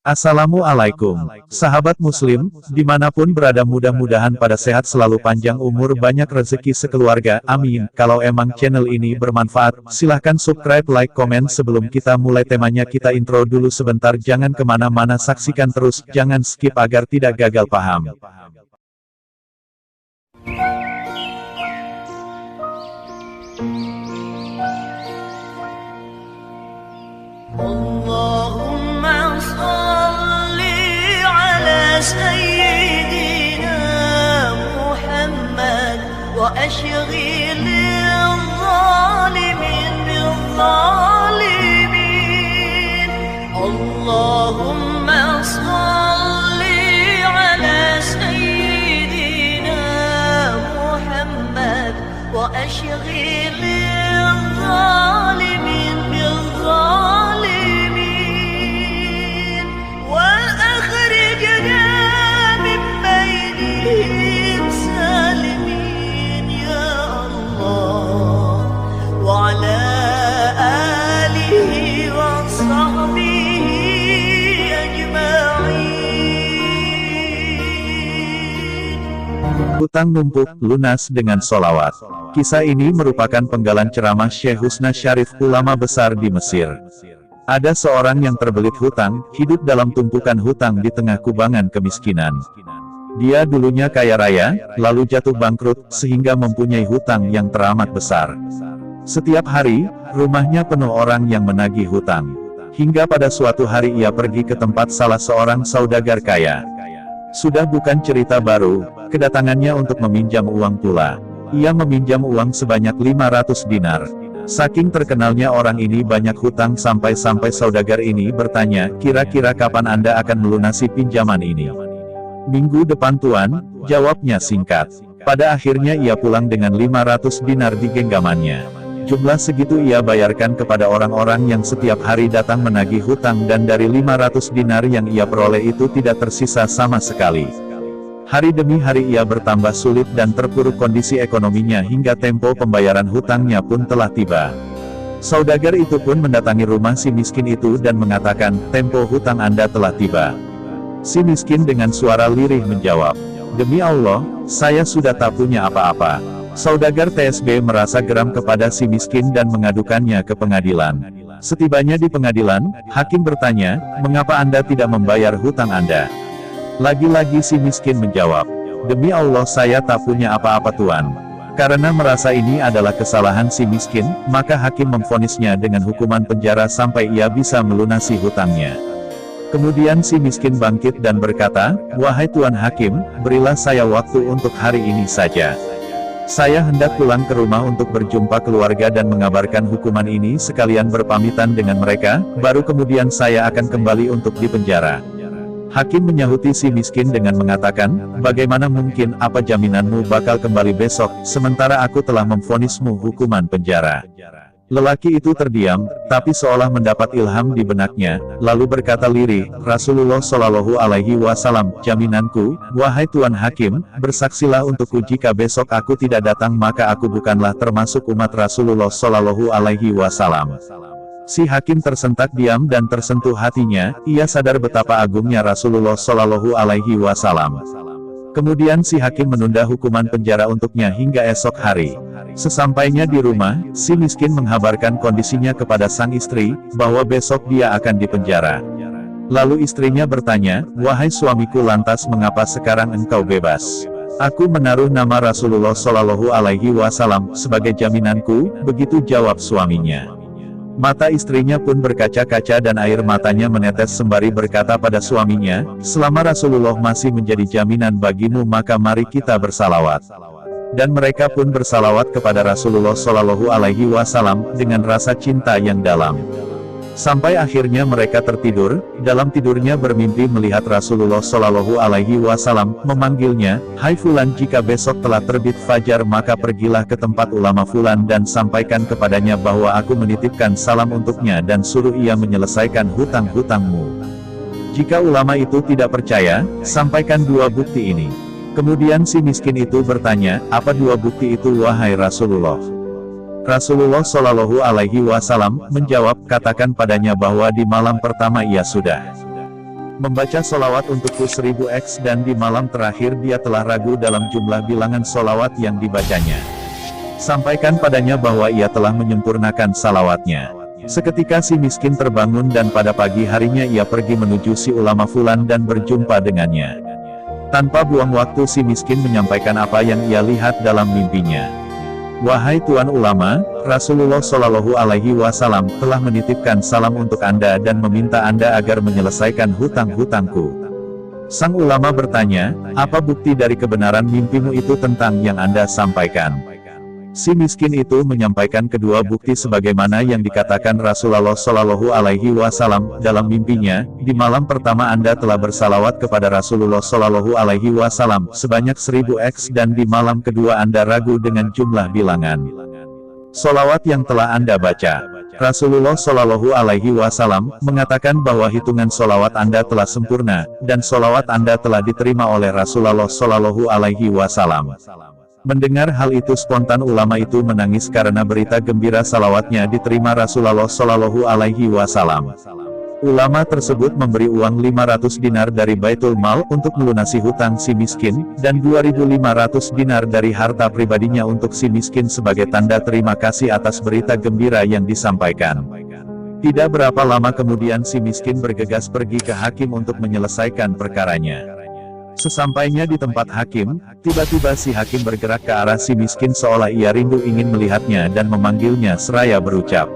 Assalamualaikum, sahabat muslim, di mana pun berada mudah-mudahan pada sehat selalu panjang umur banyak rezeki sekeluarga, amin. Kalau emang channel ini bermanfaat, silahkan subscribe, like, komen sebelum kita mulai temanya kita intro dulu sebentar jangan ke mana-mana saksikan terus, jangan skip agar tidak gagal paham. Oh. سيدنا محمد وأشغل الظالمين بالظالمين. اللهم صل على سيدنا محمد وأشغل الظالمين. Hutang numpuk, lunas dengan solawat. Kisah ini merupakan penggalan ceramah Syekh Husna Syarif ulama besar di Mesir. Ada seorang yang terbelit hutang, hidup dalam tumpukan hutang di tengah kubangan kemiskinan. Dia dulunya kaya raya, lalu jatuh bangkrut, sehingga mempunyai hutang yang teramat besar. Setiap hari, rumahnya penuh orang yang menagih hutang. Hingga pada suatu hari ia pergi ke tempat salah seorang saudagar kaya. Sudah bukan cerita baru, kedatangannya untuk meminjam uang pula. Ia meminjam uang sebanyak 500 dinar. Saking terkenalnya orang ini banyak hutang sampai-sampai saudagar ini bertanya, kira-kira kapan Anda akan melunasi pinjaman ini? Minggu depan tuan, jawabnya singkat. Pada akhirnya ia pulang dengan 500 dinar di genggamannya. Jumlah segitu ia bayarkan kepada orang-orang yang setiap hari datang menagih hutang dan dari 500 dinar yang ia peroleh itu tidak tersisa sama sekali. Hari demi hari ia bertambah sulit dan terpuruk kondisi ekonominya hingga tempo pembayaran hutangnya pun telah tiba. Saudagar itu pun mendatangi rumah si miskin itu dan mengatakan, tempo hutang Anda telah tiba. Si miskin dengan suara lirih menjawab, Demi Allah, saya sudah tak punya apa-apa. Saudagar TSB merasa geram kepada si miskin dan mengadukannya ke pengadilan. Setibanya di pengadilan, hakim bertanya, mengapa Anda tidak membayar hutang Anda? Lagi-lagi si miskin menjawab, Demi Allah saya tak punya apa-apa tuan. Karena merasa ini adalah kesalahan si miskin, maka hakim memvonisnya dengan hukuman penjara sampai ia bisa melunasi hutangnya. Kemudian si miskin bangkit dan berkata, Wahai Tuan Hakim, berilah saya waktu untuk hari ini saja. Saya hendak pulang ke rumah untuk berjumpa keluarga dan mengabarkan hukuman ini sekalian berpamitan dengan mereka, baru kemudian saya akan kembali untuk dipenjara. Hakim menyahuti si miskin dengan mengatakan, bagaimana mungkin apa jaminanmu bakal kembali besok, sementara aku telah memvonismu hukuman penjara. Lelaki itu terdiam, tapi seolah mendapat ilham di benaknya, lalu berkata lirih, Rasulullah Shallallahu Alaihi Wasallam, jaminanku, wahai Tuan Hakim, bersaksilah untukku jika besok aku tidak datang maka aku bukanlah termasuk umat Rasulullah Shallallahu Alaihi Wasallam. Si hakim tersentak diam dan tersentuh hatinya, ia sadar betapa agungnya Rasulullah Shallallahu Alaihi Wasallam. Kemudian si hakim menunda hukuman penjara untuknya hingga esok hari. Sesampainya di rumah, si miskin menghabarkan kondisinya kepada sang istri, bahwa besok dia akan dipenjara. Lalu istrinya bertanya, wahai suamiku lantas mengapa sekarang engkau bebas? Aku menaruh nama Rasulullah Shallallahu Alaihi Wasallam sebagai jaminanku, begitu jawab suaminya. Mata istrinya pun berkaca-kaca dan air matanya menetes sembari berkata pada suaminya, selama Rasulullah masih menjadi jaminan bagimu maka mari kita bersalawat. Dan mereka pun bersalawat kepada Rasulullah Shallallahu Alaihi Wasallam dengan rasa cinta yang dalam. Sampai akhirnya mereka tertidur, dalam tidurnya bermimpi melihat Rasulullah Shallallahu Alaihi Wasallam memanggilnya, Hai Fulan jika besok telah terbit fajar maka pergilah ke tempat ulama Fulan dan sampaikan kepadanya bahwa aku menitipkan salam untuknya dan suruh ia menyelesaikan hutang-hutangmu. Jika ulama itu tidak percaya, sampaikan dua bukti ini. Kemudian si miskin itu bertanya, apa dua bukti itu wahai Rasulullah? Rasulullah Shallallahu Alaihi Wasallam menjawab, katakan padanya bahwa di malam pertama ia sudah Membaca solawat untukku 1000x dan di malam terakhir dia telah ragu dalam jumlah bilangan solawat yang dibacanya. Sampaikan padanya bahwa ia telah menyempurnakan salawatnya. Seketika si miskin terbangun dan pada pagi harinya ia pergi menuju si ulama fulan dan berjumpa dengannya. Tanpa buang waktu si miskin menyampaikan apa yang ia lihat dalam mimpinya. Wahai Tuan Ulama, Rasulullah Shallallahu Alaihi Wasallam telah menitipkan salam untuk Anda dan meminta Anda agar menyelesaikan hutang-hutangku. Sang ulama bertanya, apa bukti dari kebenaran mimpimu itu tentang yang Anda sampaikan? Si miskin itu menyampaikan kedua bukti sebagaimana yang dikatakan Rasulullah Shallallahu Alaihi Wasallam dalam mimpinya. Di malam pertama Anda telah bersalawat kepada Rasulullah Shallallahu Alaihi Wasallam sebanyak 1000 x dan di malam kedua Anda ragu dengan jumlah bilangan. Solawat yang telah Anda baca. Rasulullah Shallallahu Alaihi Wasallam mengatakan bahwa hitungan solawat Anda telah sempurna dan solawat Anda telah diterima oleh Rasulullah Shallallahu Alaihi Wasallam. Mendengar hal itu spontan ulama itu menangis karena berita gembira salawatnya diterima Rasulullah Shallallahu Alaihi Wasallam. Ulama tersebut memberi uang 500 dinar dari Baitul Mal untuk melunasi hutang si miskin, dan 2.500 dinar dari harta pribadinya untuk si miskin sebagai tanda terima kasih atas berita gembira yang disampaikan. Tidak berapa lama kemudian si miskin bergegas pergi ke hakim untuk menyelesaikan perkaranya. Sesampainya di tempat hakim, tiba-tiba si hakim bergerak ke arah si miskin seolah ia rindu ingin melihatnya dan memanggilnya seraya berucap.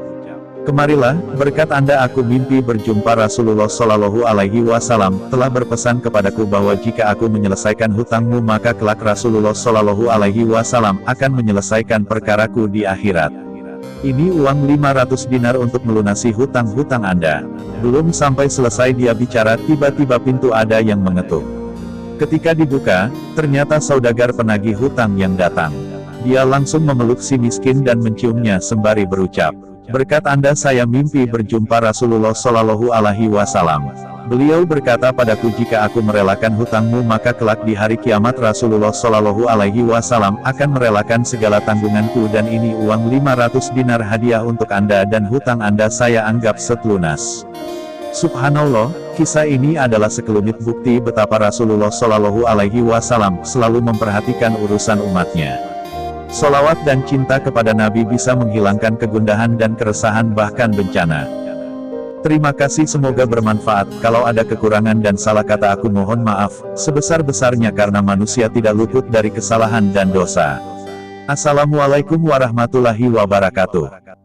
Kemarilah, berkat Anda aku mimpi berjumpa Rasulullah Shallallahu Alaihi Wasallam, telah berpesan kepadaku bahwa jika aku menyelesaikan hutangmu maka kelak Rasulullah Shallallahu Alaihi Wasallam akan menyelesaikan perkaraku di akhirat. Ini uang 500 dinar untuk melunasi hutang-hutang Anda. Belum sampai selesai dia bicara, tiba-tiba pintu ada yang mengetuk. Ketika dibuka, ternyata saudagar penagih hutang yang datang. Dia langsung memeluk si miskin dan menciumnya sembari berucap, Berkat Anda saya mimpi berjumpa Rasulullah Shallallahu Alaihi Wasallam. Beliau berkata padaku jika aku merelakan hutangmu maka kelak di hari kiamat Rasulullah Shallallahu Alaihi Wasallam akan merelakan segala tanggunganku dan ini uang 500 dinar hadiah untuk Anda dan hutang Anda saya anggap setlunas. Subhanallah, kisah ini adalah sekelumit bukti betapa Rasulullah Shallallahu Alaihi Wasallam selalu memperhatikan urusan umatnya. Solawat dan cinta kepada Nabi bisa menghilangkan kegundahan dan keresahan bahkan bencana. Terima kasih semoga bermanfaat, kalau ada kekurangan dan salah kata aku mohon maaf, sebesar-besarnya karena manusia tidak luput dari kesalahan dan dosa. Assalamualaikum warahmatullahi wabarakatuh.